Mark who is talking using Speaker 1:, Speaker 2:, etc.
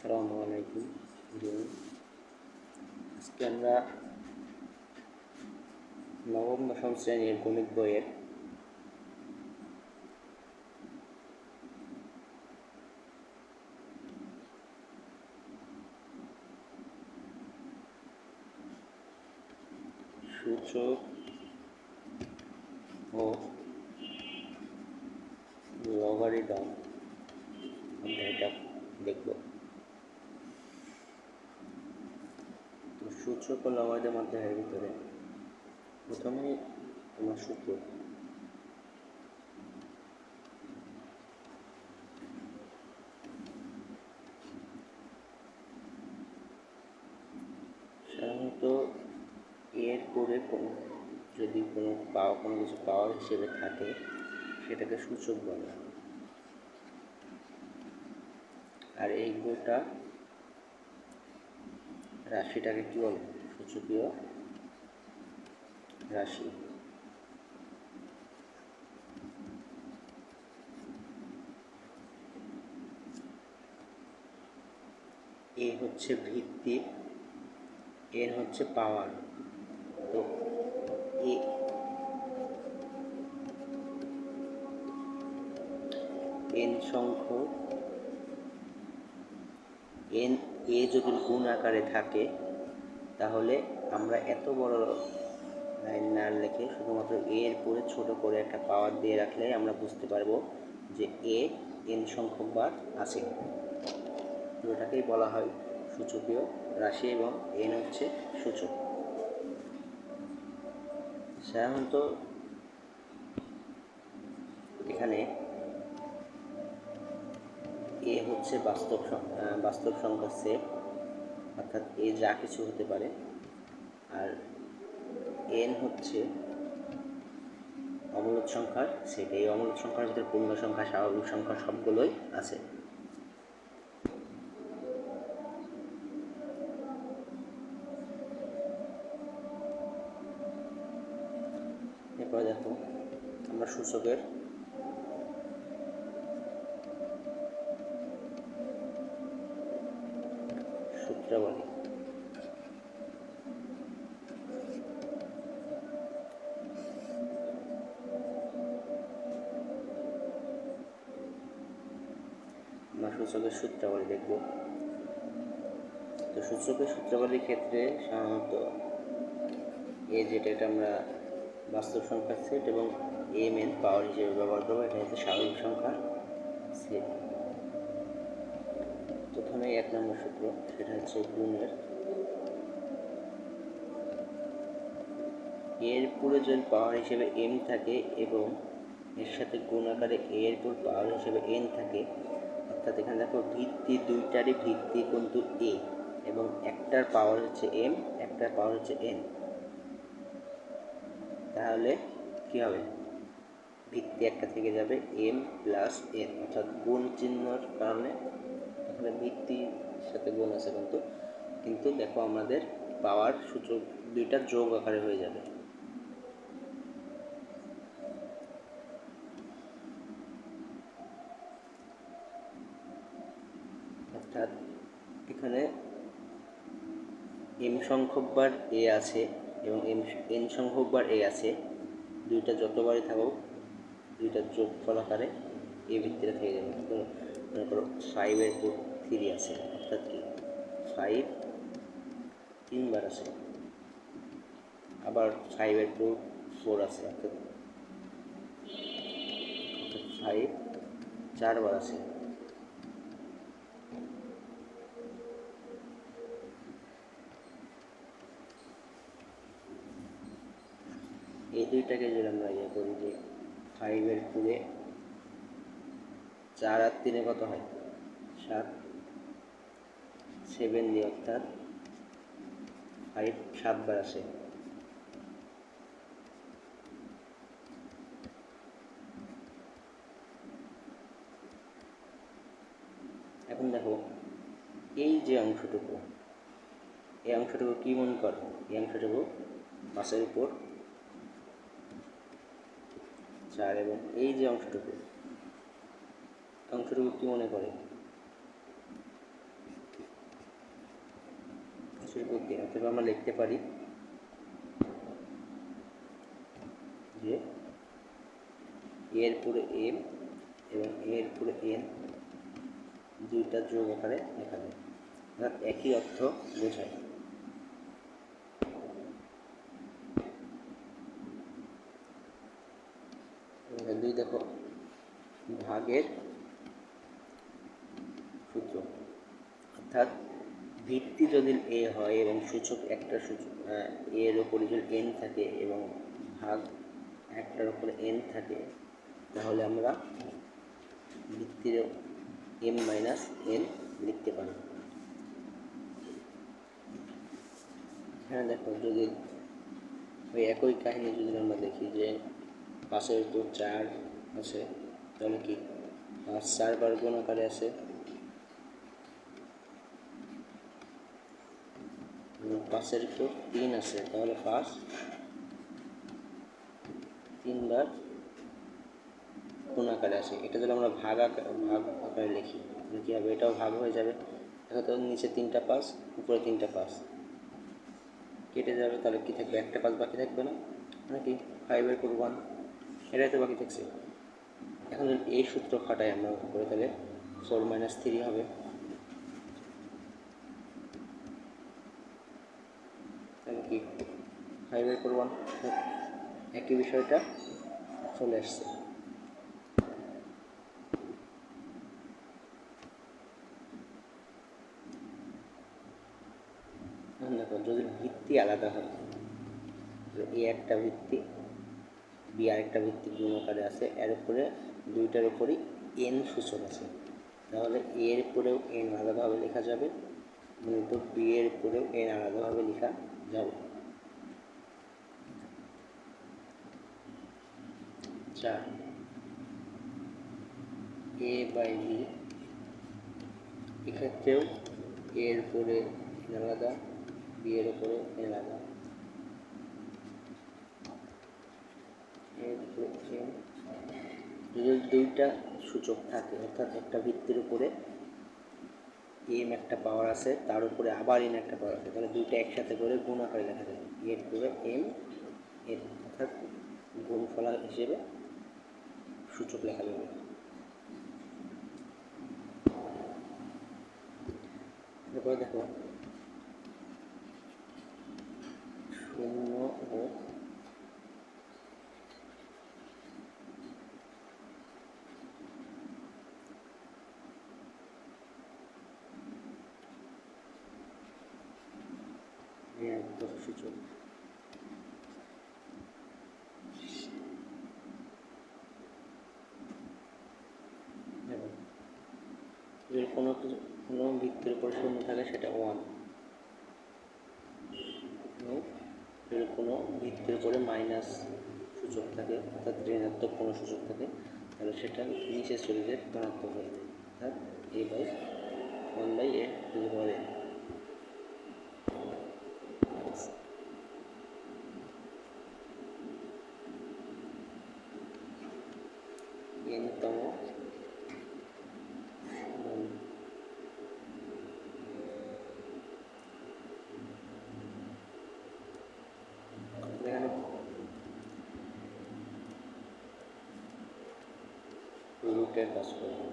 Speaker 1: আসসালামু আলাইকুম বন্ধুগণ। আজকে আমরা নবম দশম শ্রেণীর গণিত বইয়ের সূচক ও সূচক ও লগারিদম অধ্যায়ের ভিতরে। প্রথমেই তোমার সূত্র। সাধারণত এর পরে কোনো, যদি কোনো পাওয়া, কোনো কিছু পাওয়ার হিসেবে থাকে, সেটাকে সূচক বলে। আর এই গোটা রাশিটাকে কি বলে? সূচকীয় রাশি। এ হচ্ছে ভিত্তি এর হচ্ছে পাওয়ার। তো এ এন সংখ্যক, এন এ যদি গুণ আকারে থাকে, তাহলে আমরা এত বড় লাইন না লিখে শুধুমাত্র এর পরে ছোট করে একটা পাওয়ার দিয়ে রাখলে আমরা বুঝতে পারব যে এ এন সংখ্যক বার আছে। পুরোটাকেই বলা হয় সূচকীয় রাশি এবং এন হচ্ছে সূচক। সাধারণত এখানে হচ্ছে বাস্তব বাস্তব সংখ্যার সেট অর্থাৎ এ যা কিছু হতে পারে। আর এন হচ্ছে অমূলত সংখ্যার সেট এই অমূলত সংখ্যার ভিতরে পূর্ণ সংখ্যা, স্বাভাবিক সংখ্যা সবগুলোই আছে। এরপরে দেখো, আমরা সূচকের সূচকের সূত্রাবলী দেখব। তো সূচকের সূত্রাবলীর ক্ষেত্রে সাধারণত এ যেটা এটা আমরা বাস্তব সংখ্যার সেট এবং এম এন পাওয়ার হিসেবে ব্যবহার করব, এটা হচ্ছে স্বাভাবিক সংখ্যা সেট প্রথমে এক নম্বর সূত্র, সেটা হচ্ছে গুণের। এর পুরো যদি পাওয়ার হিসেবে এম থাকে এবং এর সাথে গুণ আকারে এ এর পুর পাওয়ার হিসেবে এন থাকে অর্থাৎ এখানে দেখো ভিত্তি দুইটারই ভিত্তি কিন্তু এ এবং একটার পাওয়ার হচ্ছে এম একটার পাওয়ার হচ্ছে এন তাহলে কি হবে? ভিত্তি একটা থেকে যাবে এম প্লাস এন অর্থাৎ গুণ চিহ্নর কারণে এখানে ভিত্তির সাথে গুণ আছে কিন্তু। কিন্তু দেখো আমাদের পাওয়ার সূচক দুইটা যোগ আকারে হয়ে যাবে অর্থাৎ এখানে এম সংখ্যক বার এ আছে এবং এম, এন সংখ্যক বার এ আছে, দুইটা যতবারই থাকুক, দুইটা যোগ ফল আকারে এ ভিত্তিতে থেকে যাবে। মনে করো ফাইভের পর থ্রি আছে, অর্থাৎ কি? ফাইভ তিনবার আছে। আবার ফাইভের পর ফোর আছে, অর্থাৎ ফাইভ চারবার আছে। এই দুইটাকে যদি আমরা ইয়ে করি যে ফাইভের পুরে চার আর তিনে কত হয়? সাত। সেভেন দিয়ে অর্থাৎ ফাইভ সাতবার আসে। এখন দেখো, এই যে অংশটুকু, এই অংশটুকু কি মনে করো? এই অংশটুকু পাশের উপর চার এবং এই যে অংশটুকু অংশটুকু কি মনে করে? অথবা আমরা লিখতে পারি যে এর পুরো এম এবং এর পুরো এন দুইটা যোগ আকারে লেখা যায়। একই অর্থ বোঝায়। ভাগের সূত্র অর্থাৎ ভিত্তি যদি এ হয় এবং সূচক একটা সূচক এর ওপরে যদি এন থাকে এবং ভাগ একটার উপরে এন থাকে, তাহলে আমরা ভিত্তির এম মাইনাস এন লিখতে পারি। হ্যাঁ দেখো যদি ওই একই কাহিনী যদি আমরা দেখি যে পাশের তো চার আছে, তাহলে কি পাঁচ চারবার গুণ আকারে আছে। পাশের তো তিন আছে, তাহলে পাঁচ। তিনবার কোন আকারে আছে। এটা যদি আমরা ভাগ আকারে ভাগ আকারে লিখি কী হবে? এটাও ভাগ হয়ে যাবে। দেখো তো, নিচে তিনটা পাস উপরে তিনটা পাস কেটে যাবে, তাহলে কী থাকবে? একটা পাস বাকি থাকবে না? নাকি ফাইভের পর ওয়ান এটাই তো বাকি থাকছে। এখন যদি এই সূত্র খাটাই আমরা করে তাহলে ফোর মাইনাস থ্রি হবে। কি? ফাইভের পর ওয়ান একই বিষয়টা চলে আসছে। দেখো যদি ভিত্তি আলাদা হয় এ একটা ভিত্তি বি আরেকটা ভিত্তি গুণ আছে এর উপরে দুইটার উপরই এন সূচক আছে। তাহলে এ এর উপরেও এন আলাদাভাবে লেখা যাবে কিন্তু বি এর উপরেও এন আলাদাভাবে লেখা যাবে। চার এ বাই বি এক্ষেত্রেও এর উপরে আলাদা বি এর উপরে এন আলাদা এর উপরে এন যদি দুইটা সূচক থাকে, অর্থাৎ একটা ভিত্তির উপরে এম একটা পাওয়ার আছে, তার উপরে আবার এন একটা পাওয়ার আছে, তাহলে দুইটা একসাথে করে গুণ আকারে লেখা যাবে এর করে এম এন অর্থাৎ গুণফলা হিসেবে সূচক লেখা যাবে। এরপরে দেখো, শূন্য ও ঋণাত্মক সূচক যদি কোনো কোনো ভিত্তির উপর শূন্য থাকে সেটা ওয়ান যদি কোনো ভিত্তির উপরে মাইনাস সূচক থাকে অর্থাৎ ঋণাত্মক কোনো সূচক থাকে তাহলে সেটা নিচে চলে যায় ধনাত্মক হয়ে যায় connected the story.